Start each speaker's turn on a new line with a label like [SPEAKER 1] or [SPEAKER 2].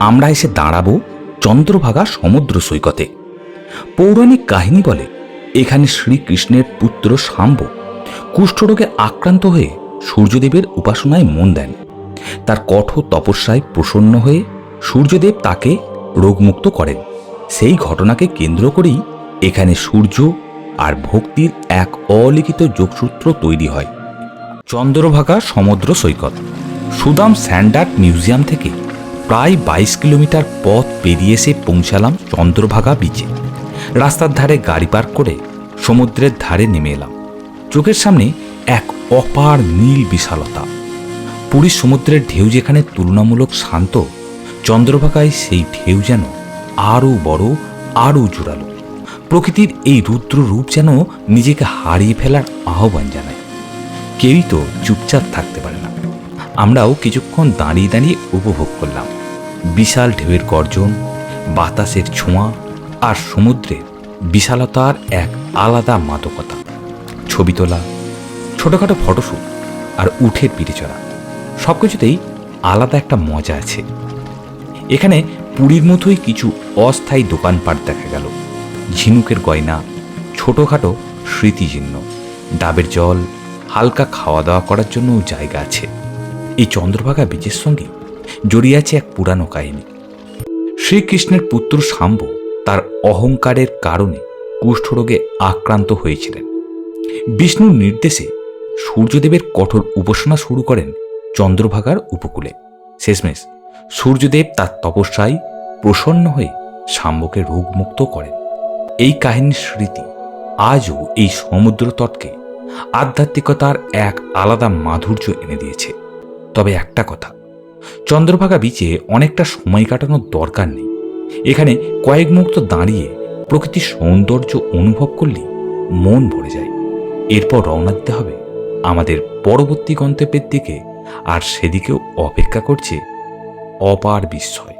[SPEAKER 1] আমরা এসে দাঁড়াবো চন্দ্রভাগা সমুদ্র সৈকতে। পৌরাণিক কাহিনী বলে, এখানে শ্রীকৃষ্ণের পুত্র শাম্ব কুষ্ঠরোগে আক্রান্ত হয়ে সূর্যদেবের উপাসনায় মন দেন। তার কঠোর তপস্যায় প্রসন্ন হয়ে সূর্যদেব তাকে রোগমুক্ত করেন। সেই ঘটনাকে কেন্দ্র করেই এখানে সূর্য আর ভক্তির এক অলিখিত যোগসূত্র তৈরি হয়। চন্দ্রভাগা সমুদ্র সৈকত, সুদাম স্যান্ডার্ড মিউজিয়াম থেকে প্রায় বাইশ কিলোমিটার পথ পেরিয়ে এসে পৌঁছালাম চন্দ্রভাগা বিচে রাস্তার ধারে গাড়ি পার্ক করে সমুদ্রের ধারে নেমে এলাম। চোখের সামনে এক অপার নীল বিশালতা। পুরীর সমুদ্রের ঢেউ যেখানে তুলনামূলক শান্ত, চন্দ্রভাগায় সেই ঢেউ যেন আরও বড়, আরও জোরালো। প্রকৃতির এই রুদ্র রূপ যেন নিজেকে হারিয়ে ফেলার আহ্বান জানায়। কেউই তো চুপচাপ থাকতে পারে না। আমরাও কিছুক্ষণ দাঁড়িয়ে দাঁড়িয়ে উপভোগ করলাম। বিশাল ঢেউয়ের গর্জন, বাতাসের ছোঁয়া আর সমুদ্রের বিশালতার এক আলাদা মাদকতা। ছবি তোলা, ছোটোখাটো ফটোশ্যুট আর উঠের পিঠে চড়া সব কিছুতেই আলাদা একটা মজা আছে। এখানে পুরীর মতোই কিছু অস্থায়ী দোকানপাট দেখা গেল। ঝিনুকের গয়না, ছোটোখাটো স্মৃতিচিহ্ন, ডাবের জল, হালকা খাওয়া দাওয়া করার জন্যও জায়গা আছে। এই চন্দ্রভাগা বীজের সঙ্গে জড়িয়ে আছে এক পুরানো কাহিনী। শ্রীকৃষ্ণের পুত্র শাম্ব তার অহংকারের কারণে কুষ্ঠরোগে আক্রান্ত হয়েছিলেন। বিষ্ণুর নির্দেশে সূর্যদেবের কঠোর উপাসনা শুরু করেন চন্দ্রভাগার উপকূলে। শেষমেশ সূর্যদেব তার তপস্যায় প্রসন্ন হয়ে শাম্বকে রোগমুক্ত করেন। এই কাহিনীর স্মৃতি আজও এই সমুদ্র তটকে আধ্যাত্মিকতার এক আলাদা মাধুর্য এনে দিয়েছে। তবে একটা কথা চন্দ্রভাগা বিচে অনেকটা সময় কাটানোর দরকার নেই। এখানে কয়েক মুহূর্ত দাঁড়িয়ে প্রকৃতির সৌন্দর্য অনুভব করলে মন ভরে যায়। এরপর রওনা দিতে হবে আমাদের পরবর্তী গন্তব্যের দিকে, আর সেদিকেও অপেক্ষা করছে অপার বিস্ময়।